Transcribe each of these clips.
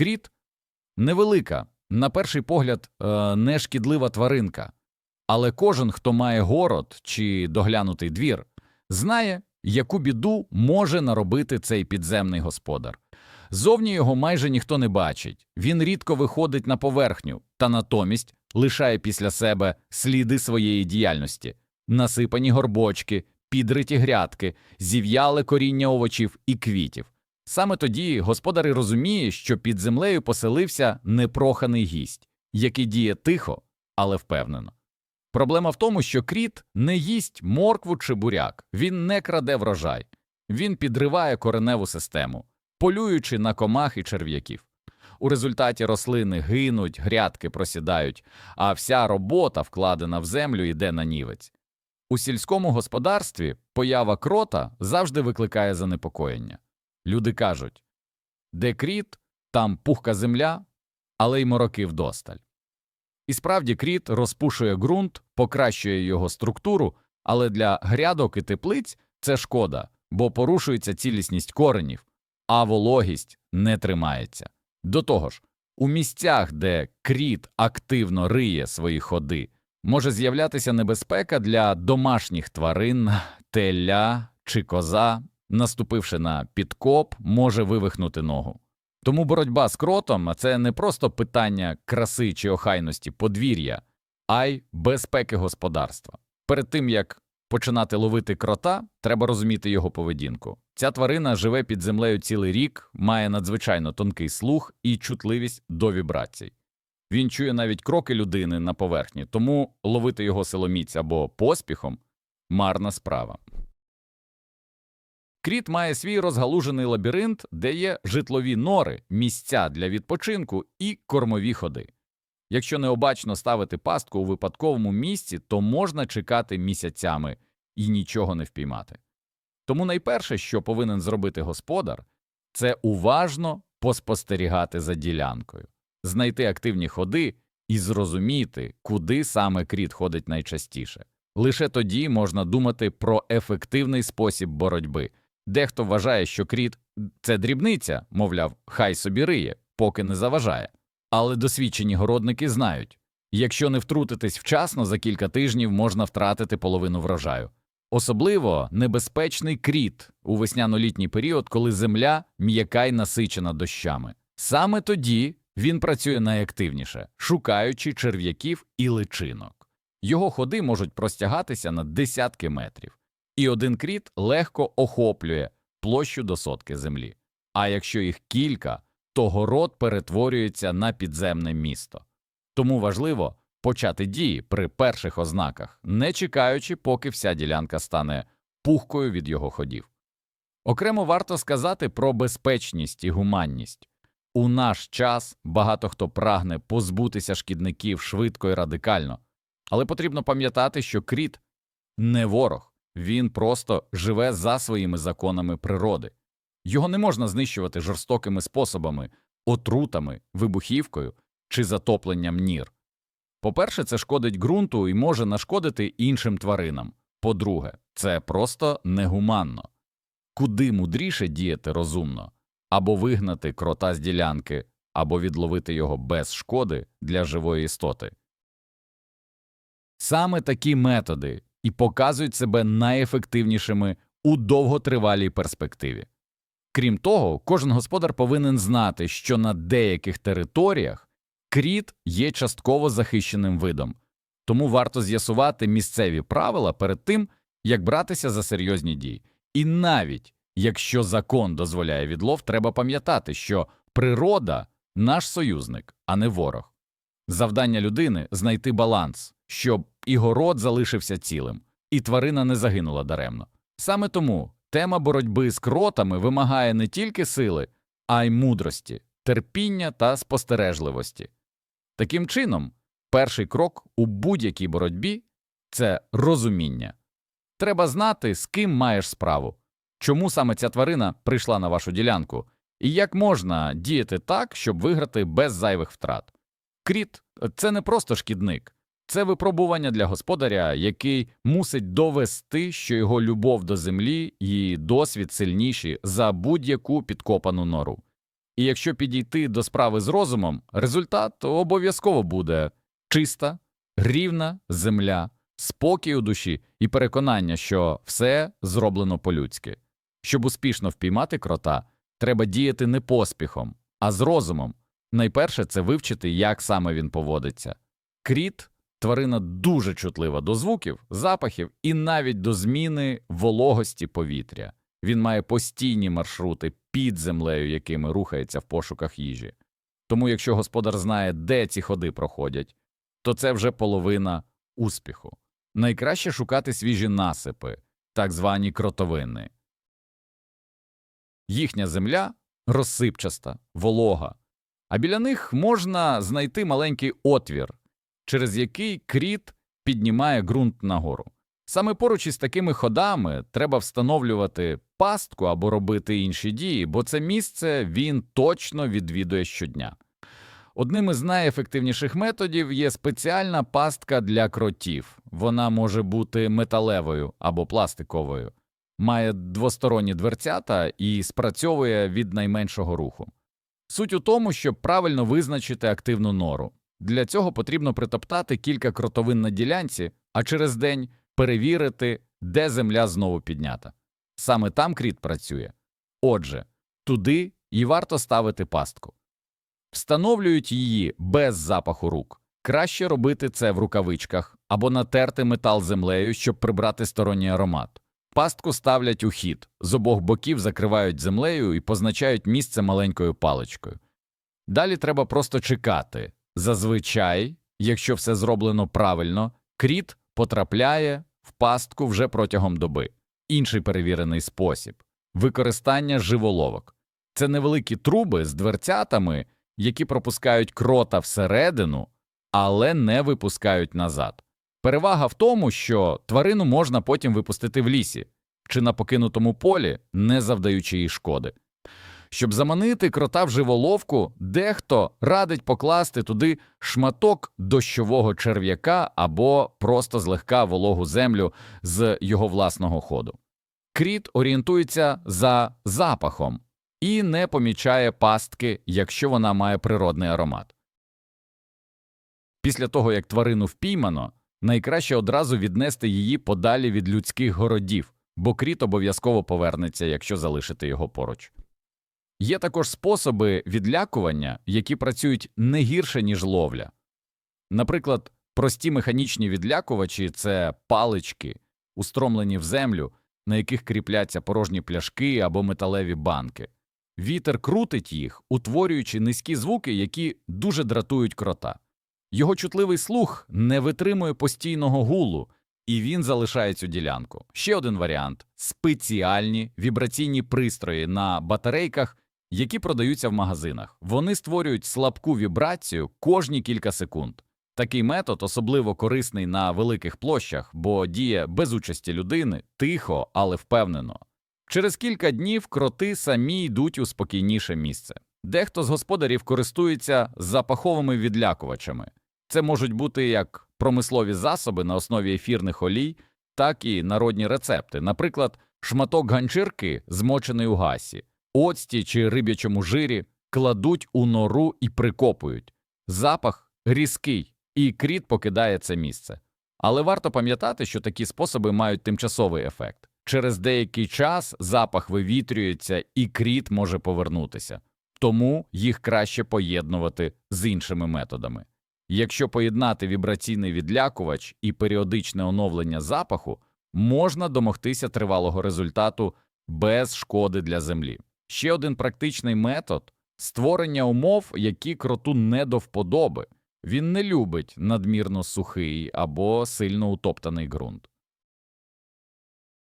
Кріт невелика, на перший погляд, е, нешкідлива тваринка, але кожен, хто має город чи доглянутий двір, знає, яку біду може наробити цей підземний господар. Зовні його майже ніхто не бачить, він рідко виходить на поверхню та натомість лишає після себе сліди своєї діяльності, насипані горбочки, підриті грядки, зів'яле коріння овочів і квітів. Саме тоді господар і розуміє, що під землею поселився непроханий гість, який діє тихо, але впевнено. Проблема в тому, що кріт не їсть моркву чи буряк, він не краде врожай, він підриває кореневу систему, полюючи на комах і черв'яків. У результаті рослини гинуть, грядки просідають, а вся робота, вкладена в землю, йде на нівець. У сільському господарстві поява крота завжди викликає занепокоєння. Люди кажуть де кріт, там пухка земля, але й мороки вдосталь. І справді кріт розпушує ґрунт, покращує його структуру, але для грядок і теплиць це шкода, бо порушується цілісність коренів, а вологість не тримається. До того ж, у місцях, де кріт активно риє свої ходи, може з'являтися небезпека для домашніх тварин, теля чи коза, наступивши на підкоп, може вивихнути ногу. Тому боротьба з кротом це не просто питання краси чи охайності подвір'я, а й безпеки господарства. Перед тим як починати ловити крота, треба розуміти його поведінку. Ця тварина живе під землею цілий рік, має надзвичайно тонкий слух і чутливість до вібрацій. Він чує навіть кроки людини на поверхні, тому ловити його силоміць або поспіхом марна справа. Кріт має свій розгалужений лабіринт, де є житлові нори, місця для відпочинку і кормові ходи. Якщо необачно ставити пастку у випадковому місці, то можна чекати місяцями і нічого не впіймати. Тому найперше, що повинен зробити господар, це уважно поспостерігати за ділянкою, знайти активні ходи і зрозуміти, куди саме кріт ходить найчастіше. Лише тоді можна думати про ефективний спосіб боротьби. Дехто вважає, що кріт це дрібниця, мовляв, хай собі риє, поки не заважає. Але досвідчені городники знають якщо не втрутитись вчасно, за кілька тижнів можна втратити половину врожаю. Особливо небезпечний кріт у весняно-літній період, коли земля м'яка й насичена дощами. Саме тоді він працює найактивніше, шукаючи черв'яків і личинок. Його ходи можуть простягатися на десятки метрів, і один кріт легко охоплює площу до сотки землі. А якщо їх кілька, то город перетворюється на підземне місто. Тому важливо почати дії при перших ознаках, не чекаючи, поки вся ділянка стане пухкою від його ходів. Окремо варто сказати про безпечність і гуманність. У наш час багато хто прагне позбутися шкідників швидко і радикально, але потрібно пам'ятати, що кріт не ворог, він просто живе за своїми законами природи. Його не можна знищувати жорстокими способами, отрутами, вибухівкою чи затопленням нір. По-перше, це шкодить ґрунту і може нашкодити іншим тваринам. По-друге, це просто негуманно. Куди мудріше діяти розумно або вигнати крота з ділянки, або відловити його без шкоди для живої істоти. Саме такі методи і показують себе найефективнішими у довготривалій перспективі. Крім того, кожен господар повинен знати, що на деяких територіях кріт є частково захищеним видом, тому варто з'ясувати місцеві правила перед тим, як братися за серйозні дії. І навіть якщо закон дозволяє відлов, треба пам'ятати, що природа наш союзник, а не ворог. Завдання людини знайти баланс, щоб і город залишився цілим, і тварина не загинула даремно. Саме тому тема боротьби з кротами вимагає не тільки сили, а й мудрості, терпіння та спостережливості. Таким чином, перший крок у будь-якій боротьбі це розуміння. Треба знати, з ким маєш справу, чому саме ця тварина прийшла на вашу ділянку, і як можна діяти так, щоб виграти без зайвих втрат. Кріт це не просто шкідник, це випробування для господаря, який мусить довести, що його любов до землі і досвід сильніші за будь-яку підкопану нору. І якщо підійти до справи з розумом, результат обов'язково буде чиста, рівна земля, спокій у душі і переконання, що все зроблено по-людськи. Щоб успішно впіймати крота, треба діяти не поспіхом, а з розумом. Найперше це вивчити, як саме він поводиться. Кріт тварина дуже чутлива до звуків, запахів і навіть до зміни вологості повітря. Він має постійні маршрути під землею, якими рухається в пошуках їжі. Тому, якщо господар знає, де ці ходи проходять, то це вже половина успіху. Найкраще шукати свіжі насипи, так звані кротовини. Їхня земля розсипчаста, волога, а біля них можна знайти маленький отвір, через який кріт піднімає ґрунт нагору. Саме поруч із такими ходами треба встановлювати пастку або робити інші дії, бо це місце він точно відвідує щодня. Одним із найефективніших методів є спеціальна пастка для кротів. Вона може бути металевою або пластиковою, має двосторонні дверцята і спрацьовує від найменшого руху. Суть у тому, щоб правильно визначити активну нору. Для цього потрібно притоптати кілька кротовин на ділянці, а через день перевірити, де земля знову піднята. Саме там кріт працює. Отже, туди і варто ставити пастку. Встановлюють її без запаху рук. Краще робити це в рукавичках або натерти метал землею, щоб прибрати сторонній аромат. Пастку ставлять у хід, з обох боків закривають землею і позначають місце маленькою паличкою. Далі треба просто чекати. Зазвичай, якщо все зроблено правильно, кріт потрапляє в пастку вже протягом доби. Інший перевірений спосіб використання живоловок. Це невеликі труби з дверцятами, які пропускають крота всередину, але не випускають назад. Перевага в тому, що тварину можна потім випустити в лісі чи на покинутому полі, не завдаючи їй шкоди. Щоб заманити крота в живоловку, дехто радить покласти туди шматок дощового черв'яка або просто злегка вологу землю з його власного ходу. Кріт орієнтується за запахом і не помічає пастки, якщо вона має природний аромат. Після того, як тварину впіймано, найкраще одразу віднести її подалі від людських городів, бо кріт обов'язково повернеться, якщо залишити його поруч. Є також способи відлякування, які працюють не гірше, ніж ловля. Наприклад, прості механічні відлякувачі це палички, устромлені в землю, на яких кріпляться порожні пляшки або металеві банки. Вітер крутить їх, утворюючи низькі звуки, які дуже дратують крота. Його чутливий слух не витримує постійного гулу, і він залишає цю ділянку. Ще один варіант спеціальні вібраційні пристрої на батарейках, які продаються в магазинах. Вони створюють слабку вібрацію кожні кілька секунд. Такий метод особливо корисний на великих площах, бо діє без участі людини, тихо, але впевнено. Через кілька днів кроти самі йдуть у спокійніше місце. Дехто з господарів користується запаховими відлякувачами. Це можуть бути як промислові засоби на основі ефірних олій, так і народні рецепти, наприклад, шматок ганчірки, змочений у гасі, оцті чи риб'ячому жирі, кладуть у нору і прикопують. Запах різкий, і кріт покидає це місце. Але варто пам'ятати, що такі способи мають тимчасовий ефект. Через деякий час запах вивітрюється і кріт може повернутися, тому їх краще поєднувати з іншими методами. Якщо поєднати вібраційний відлякувач і періодичне оновлення запаху, можна домогтися тривалого результату без шкоди для землі. Ще один практичний метод створення умов, які кроту не до вподоби. Він не любить надмірно сухий або сильно утоптаний ґрунт.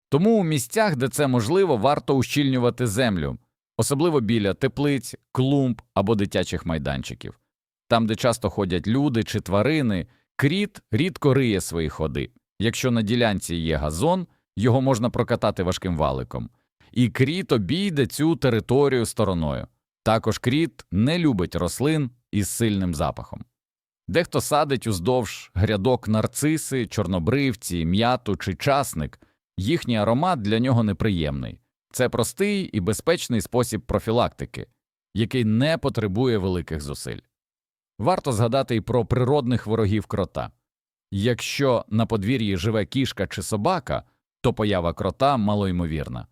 Тому у місцях, де це можливо, варто ущільнювати землю, особливо біля теплиць, клумб або дитячих майданчиків. Там, де часто ходять люди чи тварини, кріт рідко риє свої ходи. Якщо на ділянці є газон, його можна прокатати важким валиком. І кріт обійде цю територію стороною. Також кріт не любить рослин із сильним запахом. Дехто садить уздовж грядок нарциси, чорнобривці, м'яту чи часник. Їхній аромат для нього неприємний. Це простий і безпечний спосіб профілактики. який не потребує великих зусиль. Варто згадати і про природних ворогів крота. Якщо на подвір'ї живе кішка чи собака, то поява крота малоймовірна.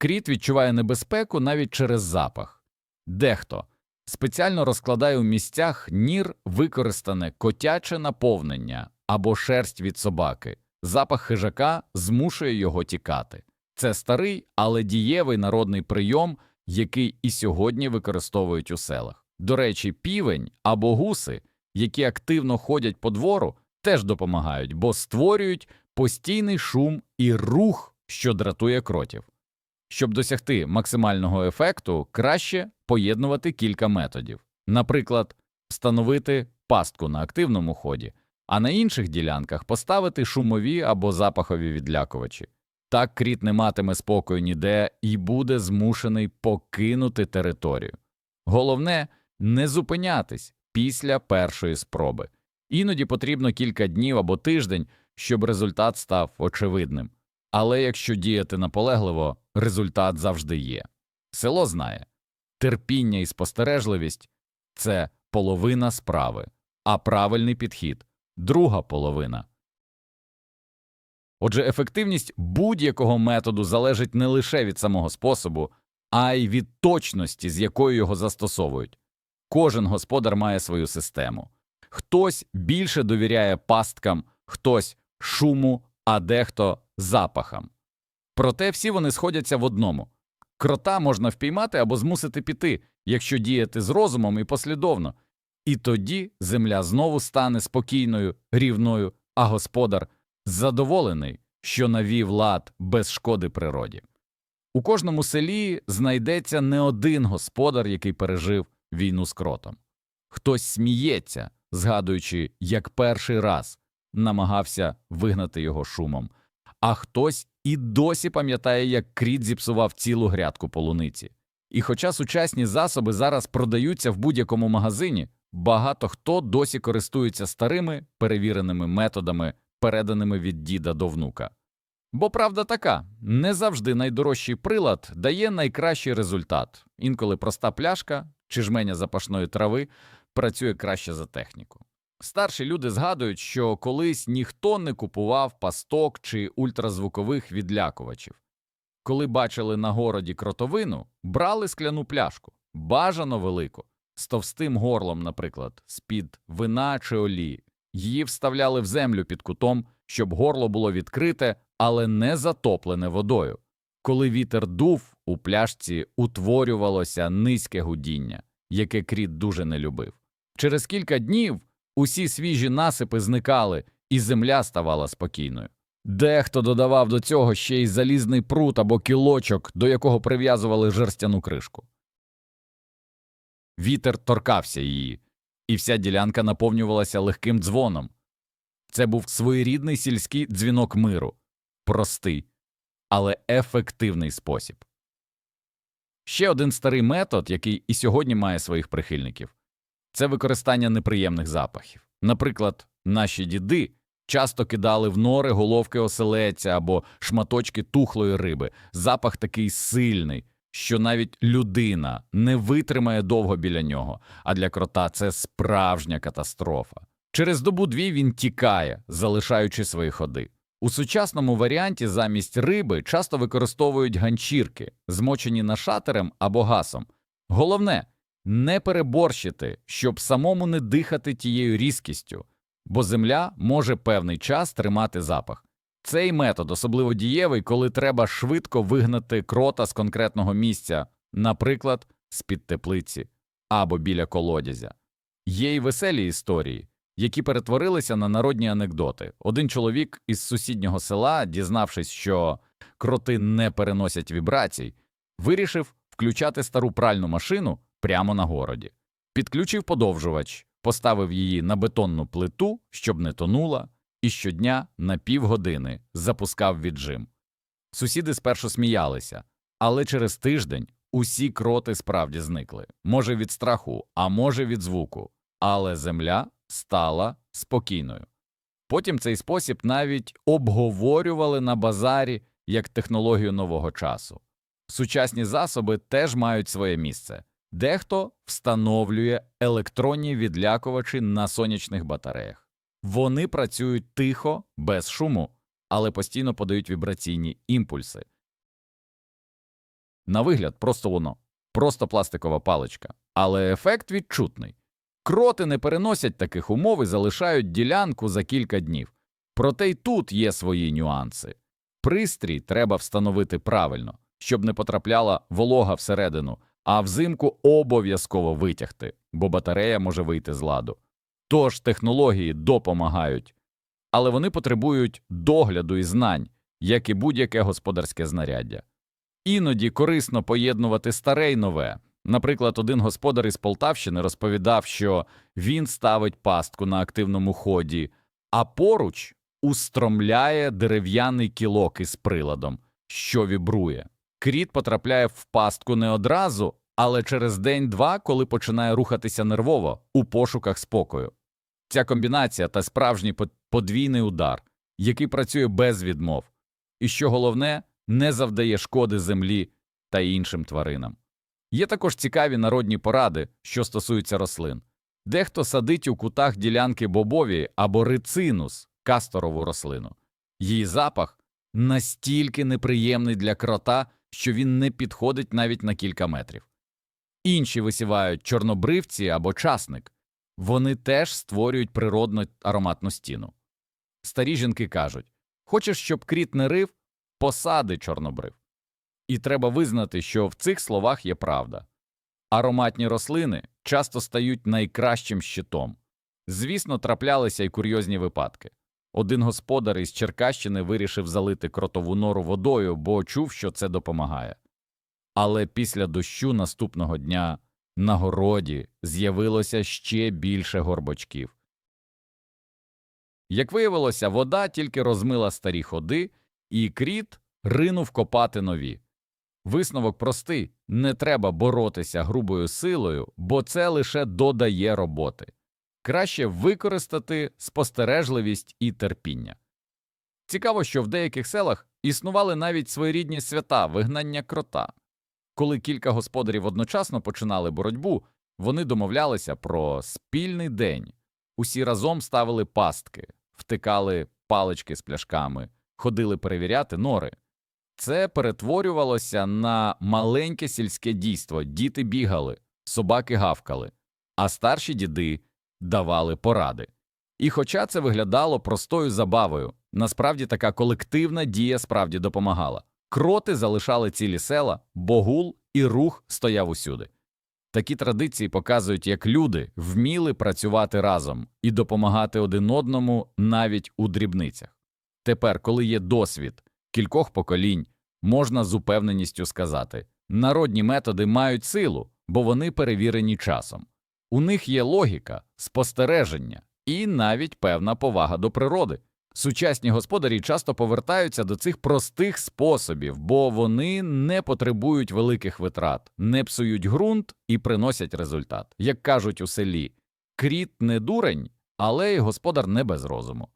Кріт відчуває небезпеку навіть через запах. Дехто спеціально розкладає у місцях нір використане котяче наповнення або шерсть від собаки. Запах хижака змушує його тікати. Це старий, але дієвий народний прийом, який і сьогодні використовують у селах. До речі, півень або гуси, які активно ходять по двору, теж допомагають, бо створюють постійний шум і рух, що дратує кротів. Щоб досягти максимального ефекту, краще поєднувати кілька методів. Наприклад, встановити пастку на активному ході, а на інших ділянках поставити шумові або запахові відлякувачі. Так кріт не матиме спокою ніде і буде змушений покинути територію. Головне не зупинятись після першої спроби. Іноді потрібно кілька днів або тиждень, щоб результат став очевидним. Але якщо діяти наполегливо, результат завжди є. Село знає терпіння і спостережливість це половина справи, а правильний підхід друга половина. Отже, ефективність будь-якого методу залежить не лише від самого способу, а й від точності, з якою його застосовують. Кожен господар має свою систему. Хтось більше довіряє пасткам, хтось шуму, а дехто запахам. Проте всі вони сходяться в одному крота можна впіймати або змусити піти, якщо діяти з розумом і послідовно, і тоді земля знову стане спокійною, рівною, а господар задоволений, що навів лад без шкоди природі. У кожному селі знайдеться не один господар, який пережив війну з кротом. Хтось сміється, згадуючи, як перший раз намагався вигнати його шумом, а хтось і досі пам'ятає, як кріт зіпсував цілу грядку полуниці. І хоча сучасні засоби зараз продаються в будь-якому магазині, багато хто досі користується старими перевіреними методами, переданими від діда до внука. Бо правда така, не завжди найдорожчий прилад дає найкращий результат, інколи проста пляшка чи жменя запашної трави працює краще за техніку. Старші люди згадують, що колись ніхто не купував пасток чи ультразвукових відлякувачів. Коли бачили на городі кротовину, брали скляну пляшку, бажано велику, з товстим горлом, наприклад, з-під вина чи олії. Її вставляли в землю під кутом, щоб горло було відкрите, але не затоплене водою. Коли вітер дув, у пляшці утворювалося низьке гудіння, яке кріт дуже не любив. Через кілька днів усі свіжі насипи зникали, і земля ставала спокійною. Дехто додавав до цього ще й залізний прут або кілочок, до якого прив'язували жерстяну кришку. Вітер торкався її, і вся ділянка наповнювалася легким дзвоном. Це був своєрідний сільський дзвінок миру, простий, але ефективний спосіб. Ще один старий метод, який і сьогодні має своїх прихильників це використання неприємних запахів. Наприклад, наші діди часто кидали в нори головки оселеця або шматочки тухлої риби. Запах такий сильний, що навіть людина не витримає довго біля нього, а для крота це справжня катастрофа. Через добу дві він тікає, залишаючи свої ходи. У сучасному варіанті замість риби часто використовують ганчірки, змочені нашатерем або гасом. Головне не переборщити, щоб самому не дихати тією різкістю, бо земля може певний час тримати запах. Цей метод особливо дієвий, коли треба швидко вигнати крота з конкретного місця, наприклад, з-під теплиці або біля колодязя. Є й веселі історії, які перетворилися на народні анекдоти. Один чоловік із сусіднього села, дізнавшись, що кроти не переносять вібрацій, вирішив включати стару пральну машину прямо на городі. Підключив подовжувач, поставив її на бетонну плиту, щоб не тонула, і щодня на півгодини запускав віджим. Сусіди спершу сміялися, але через тиждень усі кроти справді зникли. Може від страху, а може від звуку, але земля стала спокійною. Потім цей спосіб навіть обговорювали на базарі як технологію нового часу. Сучасні засоби теж мають своє місце. Дехто встановлює електронні відлякувачі на сонячних батареях. Вони працюють тихо, без шуму, але постійно подають вібраційні імпульси. На вигляд просто воно, просто пластикова паличка, але ефект відчутний. Кроти не переносять таких умов і залишають ділянку за кілька днів. Проте й тут є свої нюанси. Пристрій треба встановити правильно, щоб не потрапляла волога всередину, а взимку обов'язково витягти, бо батарея може вийти з ладу. Тож технології допомагають, але вони потребують догляду і знань, як і будь-яке господарське знаряддя. Іноді корисно поєднувати старе й нове. Наприклад, один господар із Полтавщини розповідав, що він ставить пастку на активному ході, а поруч устромляє дерев'яний кілок із приладом, що вібрує. Кріт потрапляє в пастку не одразу, але через день-два, коли починає рухатися нервово у пошуках спокою. Ця комбінація та справжній подвійний удар, який працює без відмов, і що головне, не завдає шкоди землі та іншим тваринам. Є також цікаві народні поради, що стосуються рослин. Дехто садить у кутах ділянки бобові або рицинус, касторову рослину. Її запах настільки неприємний для крота, що він не підходить навіть на кілька метрів. Інші висівають чорнобривці або часник. Вони теж створюють природну ароматну стіну. Старі жінки кажуть: хочеш, щоб кріт не рив, посади чорнобрив. І треба визнати, що в цих словах є правда. Ароматні рослини часто стають найкращим щитом. Звісно, траплялися й курйозні випадки. Один господар із Черкащини вирішив залити кротову нору водою, бо чув, що це допомагає. Але після дощу наступного дня на городі з'явилося ще більше горбочків. Як виявилося, вода тільки розмила старі ходи, і кріт ринув копати нові. Висновок простий не треба боротися грубою силою, бо це лише додає роботи. Краще використати спостережливість і терпіння. Цікаво, що в деяких селах існували навіть своєрідні свята вигнання крота. Коли кілька господарів одночасно починали боротьбу, вони домовлялися про спільний день. Усі разом ставили пастки, втикали палички з пляшками, ходили перевіряти нори. Це перетворювалося на маленьке сільське дійство. Діти бігали, собаки гавкали, а старші діди давали поради. І хоча це виглядало простою забавою, насправді така колективна дія справді допомагала. Кроти залишали цілі села, бо гул і рух стояв усюди. Такі традиції показують, як люди вміли працювати разом і допомагати один одному навіть у дрібницях. Тепер, коли є досвід кількох поколінь, можна з упевненістю сказати народні методи мають силу, бо вони перевірені часом. У них є логіка, спостереження і навіть певна повага до природи. Сучасні господарі часто повертаються до цих простих способів, бо вони не потребують великих витрат, не псують ґрунт і приносять результат. Як кажуть у селі, кріт не дурень, але й господар не без розуму.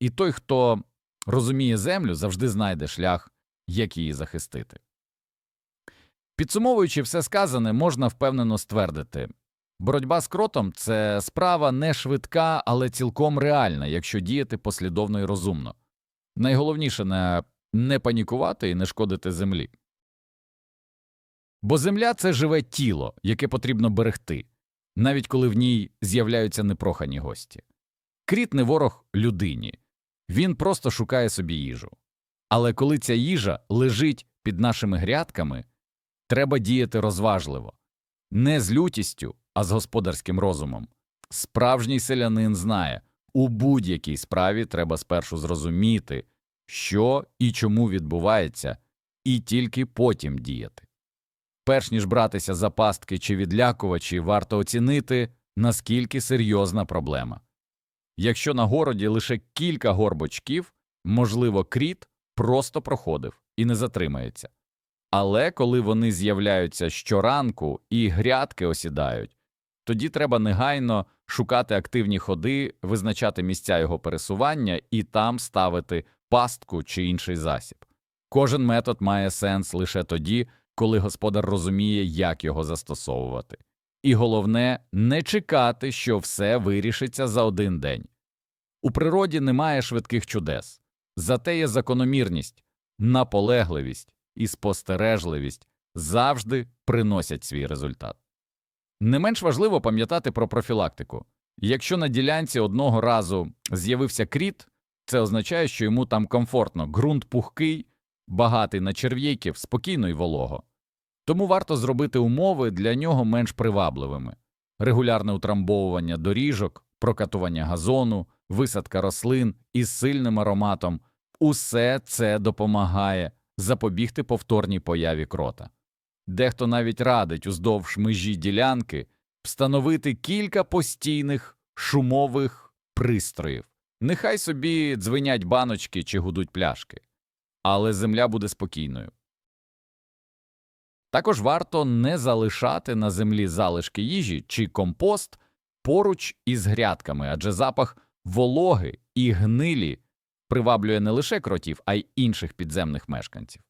І той, хто розуміє землю, завжди знайде шлях, як її захистити. Підсумовуючи все сказане, можна впевнено ствердити боротьба з кротом це справа не швидка, але цілком реальна, якщо діяти послідовно і розумно. Найголовніше не, не панікувати і не шкодити землі. Бо земля це живе тіло, яке потрібно берегти, навіть коли в ній з'являються непрохані гості. Кріт не ворог людині, він просто шукає собі їжу. Але коли ця їжа лежить під нашими грядками, треба діяти розважливо, не з лютістю, а з господарським розумом. Справжній селянин знає, у будь-якій справі треба спершу зрозуміти, що і чому відбувається, і тільки потім діяти. Перш ніж братися за пастки чи відлякувачі, варто оцінити, наскільки серйозна проблема. Якщо на городі лише кілька горбочків, можливо, кріт просто проходив і не затримається. Але коли вони з'являються щоранку і грядки осідають, тоді треба негайно шукати активні ходи, визначати місця його пересування і там ставити пастку чи інший засіб. Кожен метод має сенс лише тоді, коли господар розуміє, як його застосовувати. І головне не чекати, що все вирішиться за один день. У природі немає швидких чудес, зате є закономірність, наполегливість і спостережливість завжди приносять свій результат. Не менш важливо пам'ятати про профілактику. Якщо на ділянці одного разу з'явився кріт, це означає, що йому там комфортно, ґрунт пухкий, багатий на черв'яків, спокійно й волого. Тому варто зробити умови для нього менш привабливими регулярне утрамбовування доріжок, прокатування газону, висадка рослин із сильним ароматом усе це допомагає запобігти повторній появі крота. Дехто навіть радить уздовж межі ділянки встановити кілька постійних шумових пристроїв. Нехай собі дзвенять баночки чи гудуть пляшки, але земля буде спокійною. Також варто не залишати на землі залишки їжі чи компост поруч із грядками, адже запах вологи і гнилі приваблює не лише кротів, а й інших підземних мешканців.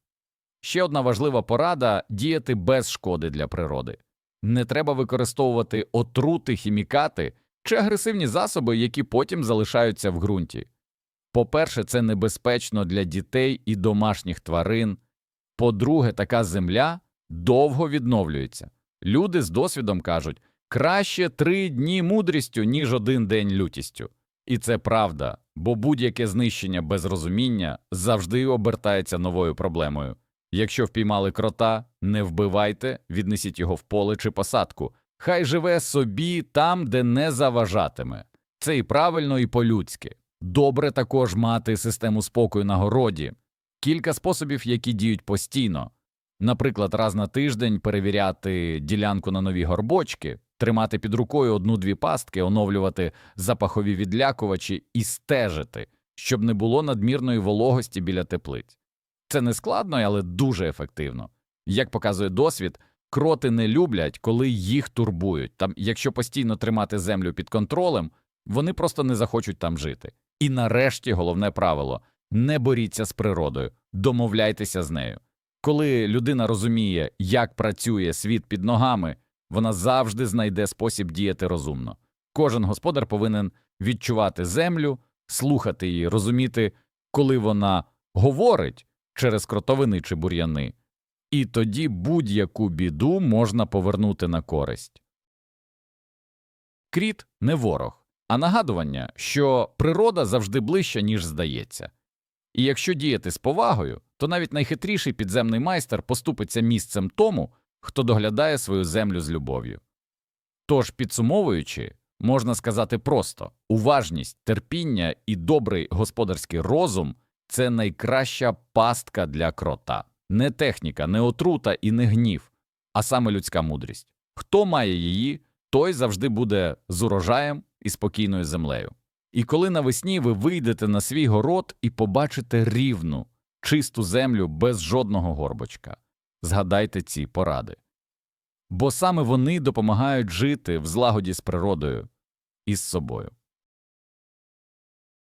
Ще одна важлива порада діяти без шкоди для природи. Не треба використовувати отрути, хімікати чи агресивні засоби, які потім залишаються в ґрунті. По-перше, це небезпечно для дітей і домашніх тварин. По-друге, така земля довго відновлюється. Люди з досвідом кажуть краще три дні мудрістю, ніж один день лютістю. І це правда, бо будь-яке знищення без розуміння завжди обертається новою проблемою. Якщо впіймали крота, не вбивайте, віднесіть його в поле чи посадку. Хай живе собі там, де не заважатиме. Це і правильно, і по-людськи. Добре також мати систему спокою на городі, кілька способів, які діють постійно. Наприклад, раз на тиждень перевіряти ділянку на нові горбочки, тримати під рукою одну-дві пастки, оновлювати запахові відлякувачі і стежити, щоб не було надмірної вологості біля теплиць. Це не складно, але дуже ефективно. Як показує досвід, кроти не люблять, коли їх турбують. Там, якщо постійно тримати землю під контролем, вони просто не захочуть там жити. І нарешті головне правило не боріться з природою, домовляйтеся з нею. Коли людина розуміє, як працює світ під ногами, вона завжди знайде спосіб діяти розумно. Кожен господар повинен відчувати землю, слухати її, розуміти, коли вона говорить через кротовини чи бур'яни, і тоді будь-яку біду можна повернути на користь. Кріт не ворог, а нагадування, що природа завжди ближча, ніж здається. І якщо діяти з повагою, то навіть найхитріший підземний майстер поступиться місцем тому, хто доглядає свою землю з любов'ю. Тож, підсумовуючи, можна сказати просто уважність, терпіння і добрий господарський розум це найкраща пастка для крота, не техніка, не отрута і не гнів, а саме людська мудрість. Хто має її, той завжди буде з урожаєм і спокійною землею. І коли навесні ви вийдете на свій город і побачите рівну, чисту землю без жодного горбочка, згадайте ці поради. Бо саме вони допомагають жити в злагоді з природою і з собою.